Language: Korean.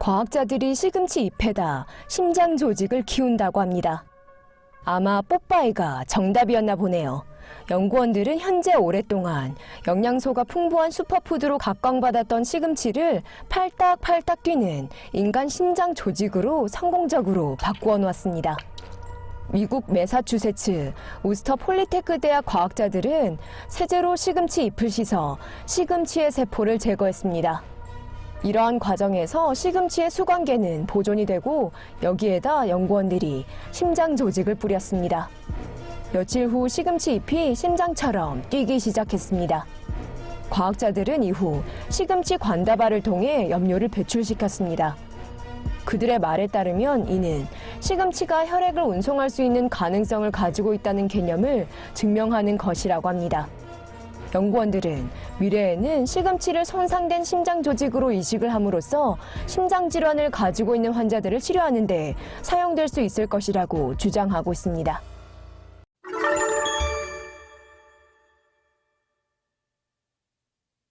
과학자들이 시금치 잎에다 심장 조직을 키운다고 합니다. 아마 뽀빠이가 정답이었나 보네요. 연구원들은 현재 오랫동안 영양소가 풍부한 슈퍼푸드로 각광받았던 시금치를 팔딱팔딱 뛰는 인간 심장 조직으로 성공적으로 바꾸어 놓았습니다. 미국 매사추세츠 우스터 폴리테크 대학 과학자들은 세제로 시금치 잎을 씻어 시금치의 세포를 제거했습니다. 이러한 과정에서 시금치의 수관계는 보존이 되고 여기에다 연구원들이 심장 조직을 뿌렸습니다. 며칠 후 시금치 잎이 심장처럼 뛰기 시작했습니다. 과학자들은 이후 시금치 관다발을 통해 염료를 배출시켰습니다. 그들의 말에 따르면 이는 시금치가 혈액을 운송할 수 있는 가능성을 가지고 있다는 개념을 증명하는 것이라고 합니다. 연구원들은 미래에는 시금치를 손상된 심장 조직으로 이식을 함으로써 심장 질환을 가지고 있는 환자들을 치료하는 데 사용될 수 있을 것이라고 주장하고 있습니다.